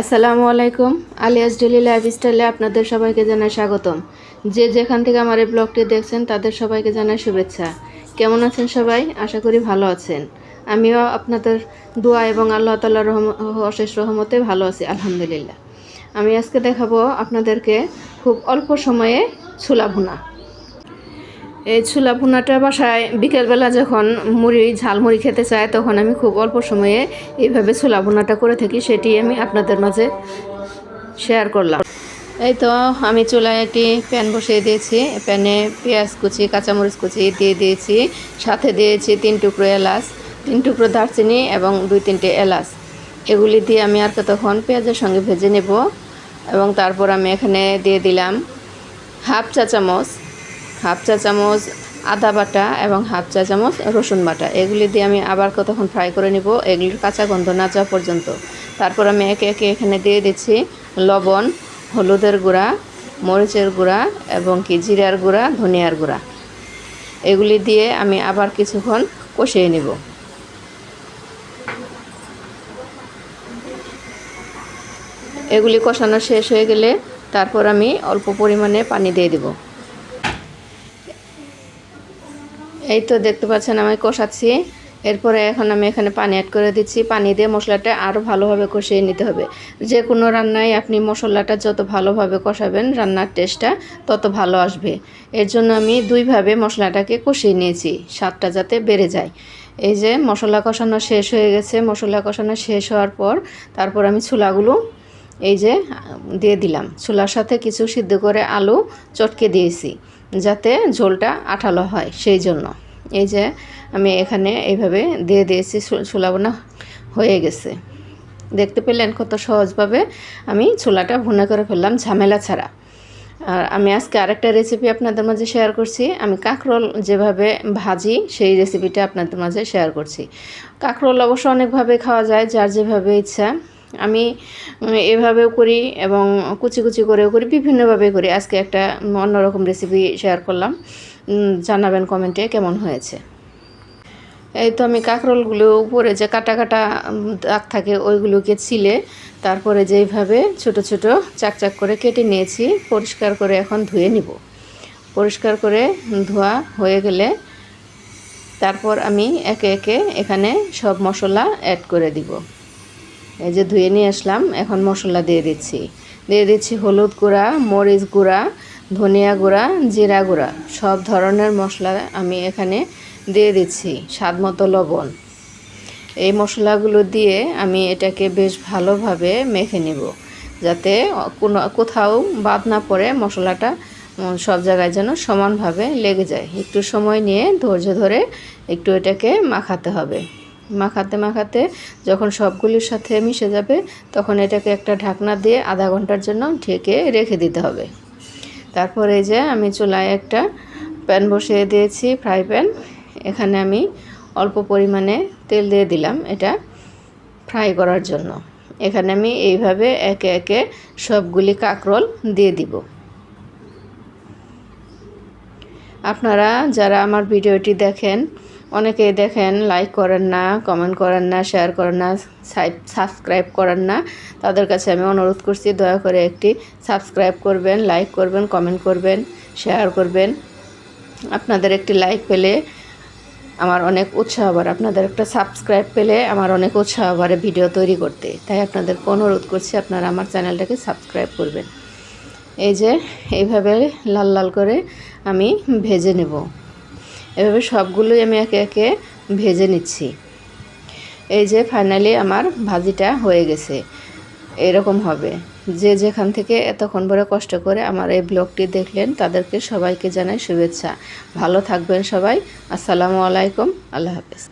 আসসালামু আলাইকুম। Alias daily লাইফস্টাইলে আপনাদের সবাইকে জানাই স্বাগতম। যে যেখান থেকে আমার এই ব্লগটি দেখছেন, তাদের সবাইকে জানাই শুভেচ্ছা। কেমন আছেন সবাই? আশা করি ভালো আছেন। আমিও আপনাদের দোয়া এবং আল্লাহ তাল্লাহ রহম, অশেষ রহমতে ভালো আছি, আলহামদুলিল্লাহ। আমি আজকে দেখাবো আপনাদেরকে খুব অল্প সময়ে ছোলা ভুনা। এই ছোলা ভুনাটা বাসায় বিকেলবেলা যখন মুড়ি, ঝালমুড়ি খেতে চায়, তখন আমি খুব অল্প সময়ে এইভাবে ছোলা ভুনাটা করে থাকি, সেটি আমি আপনাদের মাঝে শেয়ার করলাম। এই তো আমি চুলায় একটি প্যান বসিয়ে দিয়েছি। প্যানে পেঁয়াজ কুচি, কাঁচামরিচ কুচি দিয়ে দিয়েছি। সাথে দিয়েছি তিন টুকরো এলাচ, তিন টুকরো দারচিনি এবং দুই তিনটে এলাচ। এগুলি দিয়ে আমি আর কতক্ষণ পেঁয়াজের সঙ্গে ভেজে নেব এবং তারপর আমি এখানে দিয়ে দিলাম হাফ চা চামচ হাফ চা চামচ আদা বাটা এবং হাফ চা চামচ রসুন বাটা। এগুলি দিয়ে আমি আবার কতক্ষণ ফ্রাই করে নিব, এগুলির কাঁচা গন্ধ না যাওয়া পর্যন্ত। তারপর আমি একে একে এখানে দিয়ে দিচ্ছি লবণ, হলুদের গুঁড়া, মরিচের গুঁড়া এবং কি জিরার গুঁড়া, ধনিয়ার গুঁড়া। এগুলি দিয়ে আমি আবার কিছুক্ষণ কষিয়ে নিব। এগুলি কষানো শেষ হয়ে গেলে তারপর আমি অল্প পরিমাণে পানি দিয়ে দেবো। এই তো দেখতে পাচ্ছেন, আমি কষাচ্ছি। এরপরে এখন আমি এখানে পানি অ্যাড করে দিচ্ছি। পানি দিয়ে মশলাটা আরও ভালোভাবে কষিয়ে নিতে হবে। যে কোনো রান্নায় আপনি মশলাটা যত ভালোভাবে কষাবেন, রান্নার টেস্টটা তত ভালো আসবে। এর জন্য আমি দুইভাবে মশলাটাকে কষিয়ে নিয়েছি, স্বাদটা যাতে বেড়ে যায়। এই যে মশলা কষানো শেষ হয়ে গেছে। মশলা কষানো শেষ হওয়ার পর তারপর আমি ছোলাগুলো এই যে, দিয়ে দিলাম। ছোলার সাথে কিছু সিদ্ধ করে আলু চটকে দিয়েছি, যাতে ঝোলটা আঠালো হয় সেই জন্য। এই যে, আমি এখানে এইভাবে দিয়ে দিয়েছি ছোলা বোনা হয়ে গেছে। দেখতে পেলেন কত সহজভাবে আমি ছোলাটা ভুনা করে ফেললাম, ঝামেলা ছাড়া। আর আমি আজকে আরেকটা রেসিপি আপনাদের মাঝে শেয়ার করছি। আমি কাঁকরোল যেভাবে ভাজি, সেই রেসিপিটা আপনাদের মাঝে শেয়ার করছি। কাঁকরোল অবশ্য অনেকভাবে খাওয়া যায়, যার যেভাবে ইচ্ছা। আমি এভাবেও করি এবং কুচি কুচি করেও করি, বিভিন্নভাবে করি। আজকে একটা অন্যরকম রেসিপি শেয়ার করলাম। জানাবেন কমেন্টে কেমন হয়েছে। এই তো আমি কাঁকরোলগুলো উপরে যে কাটা কাটা দাগ থাকে ওইগুলোকে ছিলে, তারপরে যেইভাবে ছোট ছোট চাকচাক করে কেটে নিয়েছি, পরিষ্কার করে এখন ধুয়ে নিব। পরিষ্কার করে ধোয়া হয়ে গেলে তারপর আমি একে একে এখানে সব মশলা অ্যাড করে দিব। এই যে ধুয়ে নিয়ে আসলাম, এখন মশলা দিয়ে দিচ্ছি। দিয়ে দিচ্ছি হলুদ গুঁড়া, মরিচ গুঁড়া, ধনিয়া গুঁড়া, জিরা গুঁড়া, সব ধরনের মশলা আমি এখানে দিয়ে দিচ্ছি, স্বাদ মতো লবণ। এই মশলাগুলো দিয়ে আমি এটাকে বেশ ভালোভাবে মেখে নেব, যাতে কোনো, কোথাও বাদ না পড়ে মশলাটা সব জায়গায় যেন সমানভাবে লেগে যায়। একটু সময় নিয়ে ধৈর্য ধরে একটু এটাকে মাখাতে হবে। মাখাতে মাখাতে যখন সবগুলির সাথে মিশে যাবে, তখন এটাকে একটা ঢাকনা দিয়ে আধা ঘণ্টার জন্য ঢেকে রেখে দিতে হবে। তারপর এই যে আমি চুলায় একটা প্যান বসিয়ে দিয়েছি, ফ্রাই প্যান। এখানে আমি অল্প পরিমাণে তেল দিয়ে দিলাম এটা ফ্রাই করার জন্য। এখানে আমি এইভাবে একে একে সবগুলি কাঁকরোল দিয়ে দিব। আপনারা যারা আমার ভিডিওটি দেখেন অনেকেই দেখেন লাইক করেন না কমেন্ট করেন না শেয়ার করেন না সাবস্ক্রাইব করেন না। তাদের কাছে আমি অনুরোধ করছি, দয়া করে একটি সাবস্ক্রাইব করবেন লাইক করবেন কমেন্ট করবেন শেয়ার করবেন। আপনাদের একটি লাইক পেলে আমার অনেক উৎসাহ বাড়ে। আপনাদের একটা সাবস্ক্রাইব পেলে আমার অনেক উৎসাহ বাড়ে ভিডিও তৈরি করতে। তাই আপনাদের অনুরোধ করছি, আপনারা আমার চ্যানেলটাকে সাবস্ক্রাইব করবেন। এই যে, এইভাবে লাল লাল করে আমি ভেজে নেব। এভাবে সবগুলোই আমি একে একে ভেজে নিচ্ছি। এই যে ফাইনালি আমার ভাজিটা হয়ে গেছে। এরকম হবে। যে যেখান থেকে এতক্ষণ পরে কষ্ট করে আমার এই ব্লগটি দেখলেন, তাদেরকে সবাইকে জানাই শুভেচ্ছা। ভালো থাকবেন সবাই। আসসালামু আলাইকুম। আল্লাহ হাফেজ।